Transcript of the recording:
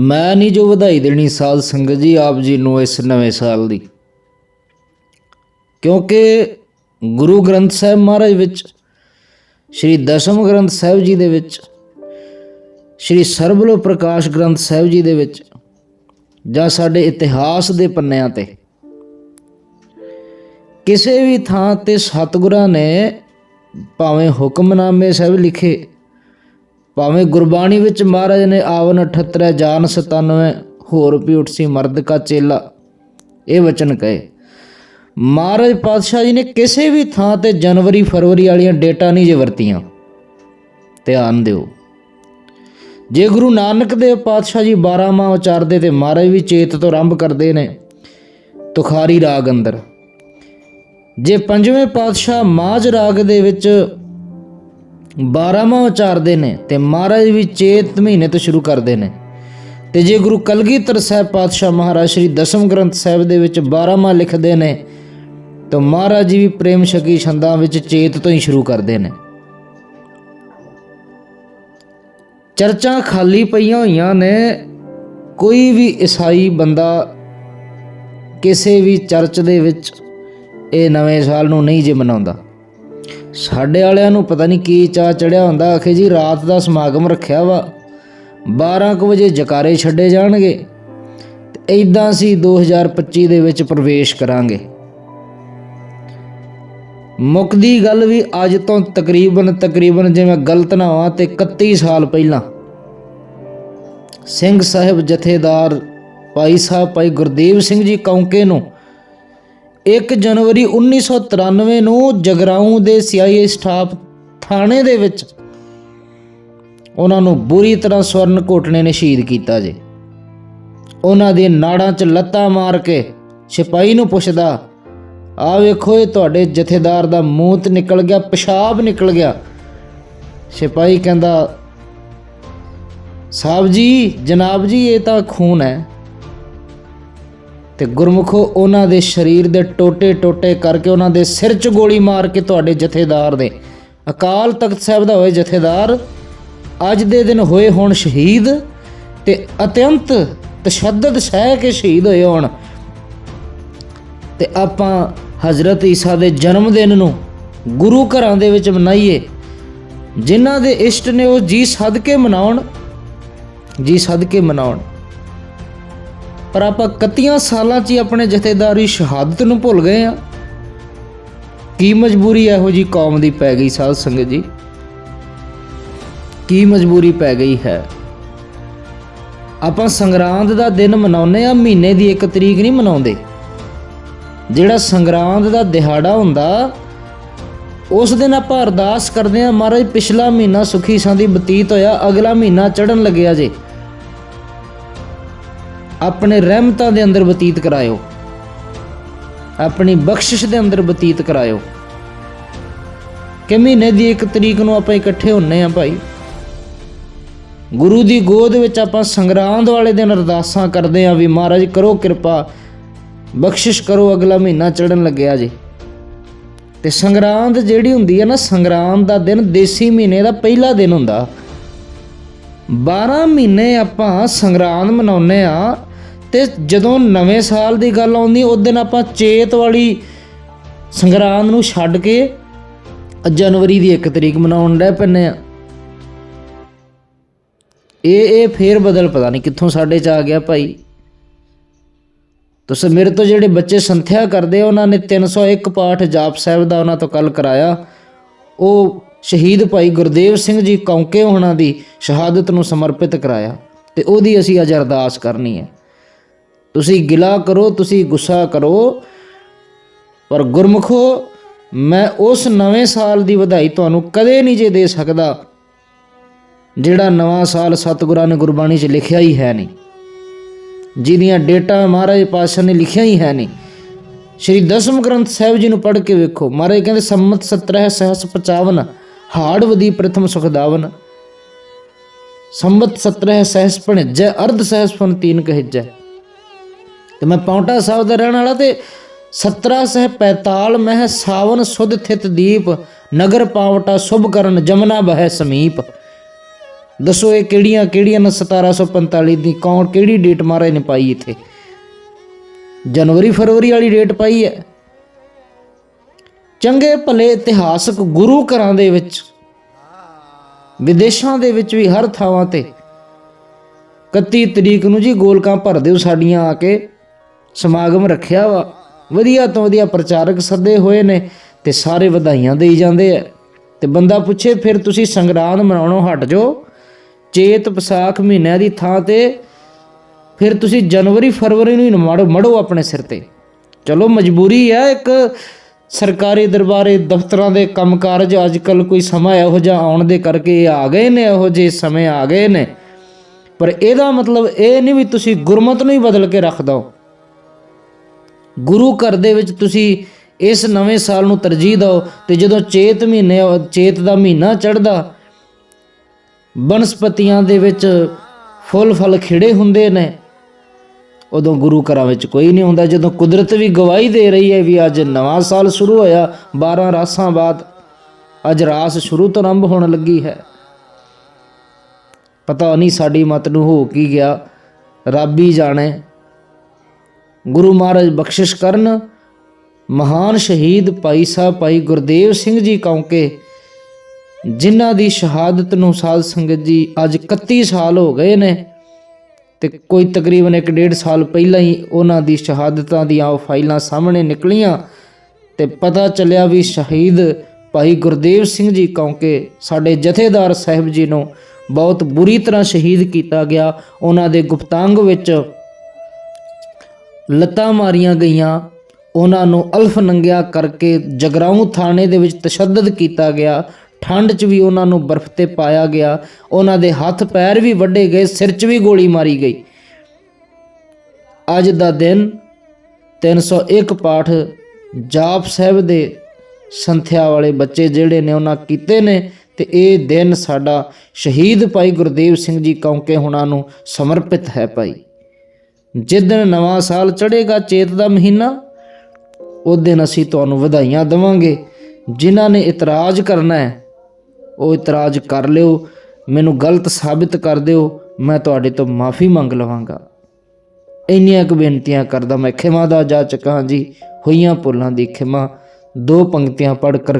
ਮੈਂ ਨਹੀਂ ਜੋ ਵਧਾਈ ਦੇਣੀ ਸਾਧ ਸੰਗਤ ਜੀ, ਆਪ ਜੀ ਨੂੰ ਇਸ ਨਵੇਂ ਸਾਲ ਦੀ। ਕਿਉਂਕਿ ਗੁਰੂ ਗ੍ਰੰਥ ਸਾਹਿਬ ਮਹਾਰਾਜ ਵਿੱਚ, ਸ੍ਰੀ ਦਸ਼ਮ ਗ੍ਰੰਥ ਸਾਹਿਬ ਜੀ ਦੇ ਵਿੱਚ, ਸ੍ਰੀ ਸਰਬਲੋ ਪ੍ਰਕਾਸ਼ ਗ੍ਰੰਥ ਸਾਹਿਬ ਜੀ ਦੇ ਵਿੱਚ, ਜਾਂ ਸਾਡੇ ਇਤਿਹਾਸ ਦੇ ਪੰਨਿਆਂ ਤੇ, ਕਿਸੇ ਵੀ ਥਾਂ ਤੇ ਸਤਿਗੁਰਾਂ ਨੇ ਭਾਵੇਂ ਹੁਕਮਨਾਮੇ ਸਾਹਿਬ ਲਿਖੇ ਭਾਵੇਂ ਗੁਰਬਾਣੀ ਵਿੱਚ ਮਹਾਰਾਜ ਨੇ ਆਵਨ 78 ਜਾਨ 97 ਹੋਰ ਵੀ ਉਠਸੀ ਮਰਦ ਕਾ ਚੇਲਾ। ਇਹ ਵਚਨ ਕਹੇ, ਮਹਾਰਾਜ ਪਾਤਸ਼ਾਹ ਜੀ ਨੇ ਕਿਸੇ ਵੀ ਥਾਂ ਤੇ ਜਨਵਰੀ, ਫਰਵਰੀ ਵਾਲੀਆਂ ਡੇਟਾ ਨਹੀਂ ਜੇ ਵਰਤੀਆਂ। ਧਿਆਨ ਦਿਓ, ਜੇ ਗੁਰੂ ਨਾਨਕ ਦੇਵ ਪਾਤਸ਼ਾਹ ਜੀ 12 ਮਾਹ ਉਚਾਰਦੇ ਤੇ ਮਹਾਰਾਜ ਵੀ ਚੇਤ ਤੋਂ ਆਰੰਭ ਕਰਦੇ ਨੇ, ਤੁਖਾਰੀ ਰਾਗ ਅੰਦਰ। ਜੇ ਪੰਜਵੇਂ ਪਾਤਸ਼ਾਹ ਮਾਝ ਰਾਗ ਦੇ ਵਿੱਚ 12ਵਾਂ ਉਚਾਰਦੇ ਨੇ ਤੇ ਮਹਾਰਾਜ ਵੀ ਚੇਤ ਮਹੀਨੇ ਤੋਂ ਸ਼ੁਰੂ ਕਰਦੇ ਨੇ। ਤੇ ਜੇ ਗੁਰੂ ਕਲਗੀਧਰ ਸਾਹਿਬ ਪਾਤਸ਼ਾਹ ਮਹਾਰਾਜ ਸ਼੍ਰੀ ਦਸਮ ਗ੍ਰੰਥ ਸਾਹਿਬ ਦੇ ਵਿੱਚ 12ਵਾਂ ਲਿਖਦੇ ਨੇ, ਤਾਂ ਮਹਾਰਾਜ ਜੀ ਵੀ ਪ੍ਰੇਮ ਸ਼ਕੀ ਛੰਦਾਂ ਵਿੱਚ ਚੇਤ ਤੋਂ ਹੀ ਸ਼ੁਰੂ ਕਰਦੇ ਨੇ। ਚਰਚਾਂ ਖਾਲੀ ਪਈਆਂ ਹੋਈਆਂ ਨੇ, ਕੋਈ ਵੀ ਈਸਾਈ ਬੰਦਾ ਕਿਸੇ ਵੀ ਚਰਚ ਦੇ ਵਿੱਚ ਇਹ ਨਵੇਂ ਸਾਲ ਨੂੰ ਨਹੀਂ ਜੇ ਮਨਾਉਂਦਾ। ਸਾਡੇ ਵਾਲਿਆਂ ਨੂੰ ਪਤਾ ਨਹੀਂ ਕੀ ਚਾਹ ਚੜਿਆ ਹੁੰਦਾ। ਆਖੇ ਜੀ, ਰਾਤ ਦਾ ਸਮਾਗਮ ਰੱਖਿਆ ਵਾ। 12 ਕੁ ਵਜੇ ਜਕਾਰੇ ਛੱਡੇ ਜਾਣਗੇ। ਤੇ ਇਦਾਂ ਅਸੀਂ 2025 ਦੇ ਵਿੱਚ ਪ੍ਰਵੇਸ਼ ਕਰਾਂਗੇ। ਮੁੱਕਦੀ ਗੱਲ ਵੀ ਅੱਜ ਤੋਂ ਤਕਰੀਬਨ ਤਕਰੀਬਨ ਜਿਵੇਂ ਗਲਤ ਨਾ ਹੋਵਾਂ ਤੇ 31 ਸਾਲ ਪਹਿਲਾਂ। ਸਿੰਘ ਸਾਹਿਬ ਜਥੇਦਾਰ ਭਾਈ ਸਾਹਿਬ, ਭਾਈ ਗੁਰਦੇਵ ਸਿੰਘ ਜੀ ਕੌਂਕੇ ਨੂੰ 1 ਜਨਵਰੀ 1993 ਨੂੰ ਜਗਰਾਉਂ ਦੇ ਸੀਆਈਏ ਸਟਾਫ ਥਾਣੇ ਦੇ ਵਿੱਚ ਉਹਨਾਂ ਨੂੰ ਬੁਰੀ ਤਰ੍ਹਾਂ ਸਵਰਨ ਘੋਟਣੇ ਨੇ ਸ਼ਹੀਦ ਕੀਤਾ ਜੇ। ਉਹਨਾਂ ਦੇ ਨਾੜਾਂ 'ਚ ਲੱਤਾਂ ਮਾਰ ਕੇ ਸਿਪਾਹੀ ਨੂੰ ਪੁੱਛਦਾ, ਆ ਵੇਖੋ, ਇਹ ਤੁਹਾਡੇ ਜਥੇਦਾਰ ਦਾ ਮੂੰਹ ਨਿਕਲ ਗਿਆ, ਪਿਸ਼ਾਬ ਨਿਕਲ ਗਿਆ। ਸਿਪਾਹੀ ਕਹਿੰਦਾ ਸਾਹਿਬ ਜੀ, ਜਨਾਬ ਜੀ, ਇਹ ਤਾਂ ਖੂਨ ਹੈ। ਤੇ ਗੁਰਮੁਖੋ ਉਹਨਾਂ ਦੇ ਸਰੀਰ ਦੇ ਟੋਟੇ ਟੋਟੇ ਕਰਕੇ ਉਹਨਾਂ ਦੇ ਸਿਰ 'ਚ ਗੋਲੀ ਮਾਰ ਕੇ ਤੁਹਾਡੇ ਜਥੇਦਾਰ ਦੇ। ਅਕਾਲ ਤਖਤ ਸਾਹਿਬ ਦਾ ਹੋਏ ਜਥੇਦਾਰ, ਅੱਜ ਦੇ ਦਿਨ ਹੋਏ ਹੋਣ ਸ਼ਹੀਦ ਤੇ ਅਤਿਅੰਤ ਤਸ਼ੱਦਦ ਸਹਿ ਕੇ ਸ਼ਹੀਦ ਹੋਏ ਹੋਣ। ਤੇ ਆਪਾਂ ਹਜ਼ਰਤ ਈਸਾ ਦੇ ਜਨਮ ਦਿਨ ਨੂੰ ਗੁਰੂ ਘਰਾਂ ਦੇ ਵਿੱਚ ਮਨਾਈਏ, ਜਿਨ੍ਹਾਂ ਦੇ ਇਸ਼ਟ ਨੇ ਉਹ ਜੀ ਸਦਕੇ ਮਨਾਉਣ, ਜੀ ਸਦਕੇ ਮਨਾਉਣ। ਪਰ ਆਪਾਂ 31 ਸਾਲਾਂ 'ਚ ਹੀ ਆਪਣੇ ਜਥੇਦਾਰੀ ਸ਼ਹਾਦਤ ਨੂੰ ਭੁੱਲ ਗਏ ਆ ਕੀ ਮਜਬੂਰੀ ਇਹੋ ਜੀ ਕੌਮ ਦੀ ਪੈ ਗਈ ਸਾਧ ਸੰਗਤ ਜੀ? ਕੀ ਮਜਬੂਰੀ ਪੈ ਗਈ ਹੈ? ਆਪਾਂ ਸੰਗਰਾਂਦ ਦਾ ਦਿਨ ਮਨਾਉਂਦੇ ਆ ਮਹੀਨੇ ਦੀ ਇੱਕ ਤਰੀਕ ਨਹੀਂ ਮਨਾਉਂਦੇ। ਜਿਹੜਾ ਸੰਗਰਾਂਦ ਦਾ ਦਿਹਾੜਾ ਹੁੰਦਾ, ਉਸ ਦਿਨ ਆਪਾਂ ਅਰਦਾਸ ਕਰਦੇ ਆ ਮਹਾਰਾਜ, ਪਿਛਲਾ ਮਹੀਨਾ ਸੁਖੀ ਸਾਂਦੀ ਬਤੀਤ ਹੋਇਆ, ਅਗਲਾ ਮਹੀਨਾ ਚੜਨ ਲੱਗਿਆ ਜੇ। ਆਪਣੇ ਰਹਿਮਤਾਂ ਦੇ ਅੰਦਰ ਬਤੀਤ ਕਰਾਇਓ। ਆਪਣੀ ਬਖਸ਼ਿਸ਼ ਦੇ ਅੰਦਰ ਬਤੀਤ ਕਰਾਇਓ। ਕਿ ਮਹੀਨੇ ਦੀ ਇੱਕ ਤਰੀਕ ਨੂੰ ਆਪਾਂ ਇਕੱਠੇ ਹੁੰਨੇ ਆ ਭਾਈ? ਗੁਰੂ ਦੀ ਗੋਦ ਵਿੱਚ ਆਪਾਂ ਸੰਗਰਾਂਦ ਵਾਲੇ ਦਿਨ ਅਰਦਾਸਾਂ ਕਰਦੇ ਆ ਵੀ ਮਹਾਰਾਜ ਕਰੋ ਕਿਰਪਾ, ਬਖਸ਼ਿਸ਼ ਕਰੋ, ਅਗਲਾ ਮਹੀਨਾ ਚੜਨ ਲੱਗਿਆ ਜੀ। ਤੇ ਸੰਗਰਾਂਦ ਜਿਹੜੀ ਹੁੰਦੀ ਹੈ ਨਾ, ਸੰਗਰਾਂਦ ਦਾ ਦਿਨ ਦੇਸੀ ਮਹੀਨੇ ਦਾ ਪਹਿਲਾ ਦਿਨ ਹੁੰਦਾ। 12 ਮਹੀਨੇ ਆਪਾਂ ਸੰਗਰਾਂਦ ਮਨਾਉਂਦੇ ਆ ਤੇ ਜਦੋਂ ਨਵੇਂ ਸਾਲ ਦੀ ਗੱਲ ਆਉਂਦੀ, ਉਸ ਦਿਨ ਆਪਾਂ ਚੇਤ ਵਾਲੀ ਸੰਗਰਾਂਦ ਨੂੰ ਛੱਡ ਕੇ ਜਨਵਰੀ ਦੀ 1 ਤਰੀਕ ਮਨਾਉਣ ਲੱਗ ਪੈਂਦੇ ਆ। ਇਹ ਇਹ ਫੇਰ ਬਦਲ ਪਤਾ ਨਹੀਂ ਕਿੱਥੋਂ ਸਾਡੇ ਚ ਆ ਗਿਆ ਭਾਈ। ਤੁਸੀਂ ਮੇਰੇ ਤੋਂ ਜਿਹੜੇ ਬੱਚੇ ਸੰਥਿਆ ਕਰਦੇ ਆ, ਉਹਨਾਂ ਨੇ 301 ਪਾਠ ਜਾਪ ਸਾਹਿਬ ਦਾ ਉਹਨਾਂ ਤੋਂ ਕੱਲ ਕਰਾਇਆ। ਉਹ ਸ਼ਹੀਦ ਭਾਈ ਗੁਰਦੇਵ ਸਿੰਘ ਜੀ ਕੌਂਕੇ ਹੋਣਾ ਦੀ ਸ਼ਹਾਦਤ ਨੂੰ ਸਮਰਪਿਤ ਕਰਾਇਆ ਤੇ ਉਹਦੀ ਅਸੀਂ ਅੱਜ ਅਰਦਾਸ ਕਰਨੀ ਹੈ। ਤੁਸੀਂ ਗਿਲਾ ਕਰੋ, ਤੁਸੀਂ ਗੁੱਸਾ ਕਰੋ, ਪਰ ਗੁਰਮੁਖੋ, ਮੈਂ ਉਸ ਨਵੇਂ ਸਾਲ ਦੀ ਵਧਾਈ ਤੁਹਾਨੂੰ ਕਦੇ ਨਹੀਂ ਜੇ ਦੇ ਸਕਦਾ, ਜਿਹੜਾ ਨਵਾਂ ਸਾਲ ਸਤਿਗੁਰਾਂ ਨੇ ਗੁਰਬਾਣੀ 'ਚ ਲਿਖਿਆ ਹੀ ਹੈ ਨਹੀਂ, ਜਿਹਦੀਆਂ ਡੇਟਾ ਮਹਾਰਾਜ ਪਾਤਸ਼ਾਹ ਨੇ ਲਿਖਿਆ ਹੀ ਹੈ ਨਹੀਂ। ਸ਼੍ਰੀ ਦਸਮ ਗ੍ਰੰਥ ਸਾਹਿਬ ਜੀ ਨੂੰ ਪੜ੍ਹ ਕੇ ਵੇਖੋ, ਮਹਾਰਾਜ ਕਹਿੰਦੇ, ਸੰਮਤ 17 ਸਹਸ 55 ਹਾੜਵਦੀ ਪ੍ਰਥਮ ਸੁਖਦਾਵਨ ਸੰਮਤ 17 ਸਹਸ ਭਣਜੈ, ਅਰਧ ਸਹਸ ਫਨ ਤੀਨ ਕਹਿਜੈ। ਤੇ ਮੈਂ ਪੌਂਟਾ ਸਾਹਿਬ ਦਾ ਰਹਿਣ ਵਾਲਾ ਤੇ 17 ਸਹਿ 45 ਮਹਿ ਸਾਵਨ ਸੁਧ ਥਿਤ ਦੀਪ, ਨਗਰ ਪਾਵਟਾ ਸੁਭ ਕਰਨ, ਜਮਨਾ ਬਹਿ ਸਮੀਪ। ਦੱਸੋ ਇਹ ਕਿਹੜੀਆਂ ਕਿਹੜੀਆਂ ਨੇ 1745 ਦੀ, ਕੌਣ ਕਿਹੜੀ ਡੇਟ ਮਹਾਰਾਜ ਨੇ ਪਾਈ ਇੱਥੇ? ਜਨਵਰੀ ਫਰਵਰੀ ਵਾਲੀ ਡੇਟ ਪਾਈ ਹੈ। ਚੰਗੇ ਭਲੇ ਇਤਿਹਾਸਕ ਗੁਰੂ ਘਰਾਂ ਦੇ ਵਿੱਚ, ਵਿਦੇਸ਼ਾਂ ਦੇ ਵਿੱਚ ਵੀ ਹਰ ਥਾਵਾਂ ਤੇ 31 ਤਰੀਕ ਨੂੰ ਜੀ ਗੋਲਕਾਂ ਭਰ ਦਿਓ ਸਾਡੀਆਂ ਆ ਕੇ। ਸਮਾਗਮ ਰੱਖਿਆ ਵਾ। ਵਧੀਆ ਤੋਂ ਵਧੀਆ ਪ੍ਰਚਾਰਕ ਸੱਦੇ ਹੋਏ ਨੇ ਤੇ ਸਾਰੇ ਵਧਾਈਆਂ ਦੇਈ ਜਾਂਦੇ ਆ। ਤੇ ਬੰਦਾ ਪੁੱਛੇ, ਫਿਰ ਤੁਸੀਂ ਸੰਗਰਾਂਦ ਮਨਾਉਣੋਂ ਹਟ ਜਾਓ। ਚੇਤ ਵਿਸਾਖ ਮਹੀਨਿਆਂ ਦੀ ਥਾਂ ਤੇ। ਫਿਰ ਤੁਸੀਂ ਜਨਵਰੀ, ਫਰਵਰੀ ਨੂੰ ਹੀ ਮੜੋ ਮੜੋ ਆਪਣੇ ਸਿਰ ਤੇ। ਚਲੋ, ਮਜਬੂਰੀ ਆ ਇੱਕ ਸਰਕਾਰੀ ਦਰਬਾਰੇ ਦਫ਼ਤਰਾਂ ਦੇ ਕੰਮਕਾਜ। ਅੱਜ ਕੱਲ ਕੋਈ ਸਮਾਂ ਇਹੋ ਜਿਹਾ ਆਉਣ ਦੇ ਕਰਕੇ ਇਹ ਆ ਗਏ ਨੇ, ਇਹੋ ਜਿਹੇ ਸਮੇਂ ਆ ਗਏ ਨੇ। ਪਰ ਇਹਦਾ ਮਤਲਬ ਇਹ ਨਹੀਂ ਵੀ ਤੁਸੀਂ ਗੁਰਮਤ ਨੂੰ ਹੀ ਬਦਲ ਕੇ ਰੱਖ ਦਿਓ। ਗੁਰੂ ਘਰ ਦੇ ਵਿੱਚ ਤੁਸੀਂ ਇਸ ਨਵੇਂ ਸਾਲ ਨੂੰ ਤਰਜੀਹ ਦਿਓ ਤੇ ਜਦੋਂ ਚੇਤ ਮਹੀਨੇ, ਚੇਤ ਦਾ ਮਹੀਨਾ ਚੜ੍ਹਦਾ, ਬਨਸਪਤੀਆਂ ਦੇ ਵਿੱਚ ਫੁੱਲ ਫਲ ਖਿੜੇ ਹੁੰਦੇ ਨੇ, ਉਦੋਂ ਗੁਰੂ ਘਰਾਂ ਵਿੱਚ ਕੋਈ ਨਹੀਂ ਹੁੰਦਾ। ਜਦੋਂ ਕੁਦਰਤ ਵੀ ਗਵਾਹੀ ਦੇ ਰਹੀ ਹੈ ਵੀ ਅੱਜ ਨਵਾਂ ਸਾਲ ਸ਼ੁਰੂ ਹੋਇਆ 12 ਰਾਸਾਂ ਬਾਅਦ ਅੱਜ ਰਾਸ ਸ਼ੁਰੂ ਤੋਂ ਆਰੰਭ ਹੋਣ ਲੱਗੀ ਹੈ। ਪਤਾ ਨਹੀਂ ਸਾਡੀ ਮਤ ਨੂੰ ਹੋ ਕੀ ਗਿਆ। ਰੱਬ ਹੀ ਜਾਣੇ। ਗੁਰੂ ਮਹਾਰਾਜ ਬਖਸ਼ਿਸ਼ ਕਰਨ। ਮਹਾਨ ਸ਼ਹੀਦ ਭਾਈ ਸਾਹਿਬ ਭਾਈ ਗੁਰਦੇਵ ਸਿੰਘ ਜੀ ਕੌਂਕੇ, ਜਿਨ੍ਹਾਂ ਦੀ ਸ਼ਹਾਦਤ ਨੂੰ ਸਾਧ ਸੰਗਤ ਜੀ ਅੱਜ 31 ਸਾਲ ਹੋ ਗਏ ਨੇ ਤੇ ਕੋਈ ਤਕਰੀਬਨ 1.5 ਸਾਲ ਪਹਿਲਾਂ ਹੀ ਉਹਨਾਂ ਦੀ ਸ਼ਹਾਦਤਾਂ ਦੀਆਂ ਉਹ ਫਾਈਲਾਂ ਸਾਹਮਣੇ ਨਿਕਲੀਆਂ ਤੇ ਪਤਾ ਚੱਲਿਆ ਵੀ ਸ਼ਹੀਦ ਭਾਈ ਗੁਰਦੇਵ ਸਿੰਘ ਜੀ ਕੌਂਕੇ ਸਾਡੇ ਜਥੇਦਾਰ ਸਾਹਿਬ ਜੀ ਨੂੰ ਬਹੁਤ ਬੁਰੀ ਤਰ੍ਹਾਂ ਸ਼ਹੀਦ ਕੀਤਾ ਗਿਆ। ਉਹਨਾਂ ਦੇ ਗੁਪਤਾਂਗ ਵਿੱਚ ਲੱਤਾਂ ਮਾਰੀਆਂ ਗਈਆਂ। ਉਹਨਾਂ ਨੂੰ ਅਲਫ ਨੰਗਿਆ ਕਰਕੇ ਜਗਰਾਉਂ ਥਾਣੇ ਦੇ ਵਿੱਚ ਤਸ਼ੱਦਦ ਕੀਤਾ ਗਿਆ। ਠੰਡ 'ਚ ਵੀ ਉਹਨਾਂ ਨੂੰ ਬਰਫ਼ ਤੇ ਪਾਇਆ ਗਿਆ। ਉਹਨਾਂ ਦੇ ਹੱਥ ਪੈਰ ਵੀ ਵੱਢੇ ਗਏ, ਸਿਰ 'ਚ ਵੀ ਗੋਲੀ ਮਾਰੀ ਗਈ। ਅੱਜ ਦਾ ਦਿਨ 301 ਪਾਠ ਜਾਪ ਸਾਹਿਬ ਦੇ ਸੰਥਿਆ ਵਾਲੇ ਬੱਚੇ ਜਿਹੜੇ ਨੇ, ਉਹਨਾਂ ਕੀਤੇ ਨੇ ਤੇ ਇਹ ਦਿਨ ਸਾਡਾ ਸ਼ਹੀਦ ਭਾਈ ਗੁਰਦੇਵ ਸਿੰਘ ਜੀ ਕੌਂਕੇ ਹੁਣਾਂ ਨੂੰ ਸਮਰਪਿਤ ਹੈ ਭਾਈ। ਜਿੱਦਣ ਨਵਾਂ ਸਾਲ ਚੜ੍ਹੇਗਾ ਚੇਤ ਦਾ ਮਹੀਨਾ, ਉਸ ਦਿਨ ਅਸੀਂ ਤੁਹਾਨੂੰ ਵਧਾਈਆਂ ਦੇਵਾਂਗੇ। ਜਿਨ੍ਹਾਂ ਨੇ ਇਤਰਾਜ਼ ਕਰਨਾ ਹੈ, ਉਹ ਇਤਰਾਜ਼ ਕਰ ਲਿਓ। ਮੈਨੂੰ ਗਲਤ ਸਾਬਿਤ ਕਰ ਦਿਓ। ਮੈਂ ਤੁਹਾਡੇ ਤੋਂ ਮਾਫੀ ਮੰਗ ਲਵਾਂਗਾ। ਇੰਨੀਆਂ ਕੁ ਬੇਨਤੀਆਂ ਕਰਦਾ ਮੈਂ ਖਿਮਾ ਦਾ ਜਾ ਚੁੱਕਾ ਹਾਂ ਜੀ। ਹੋਈਆਂ ਭੁੱਲਾਂ ਦੀ ਖਿਮਾ। ਦੋ ਪੰਕਤੀਆਂ ਪੜ੍ਹ ਕਰ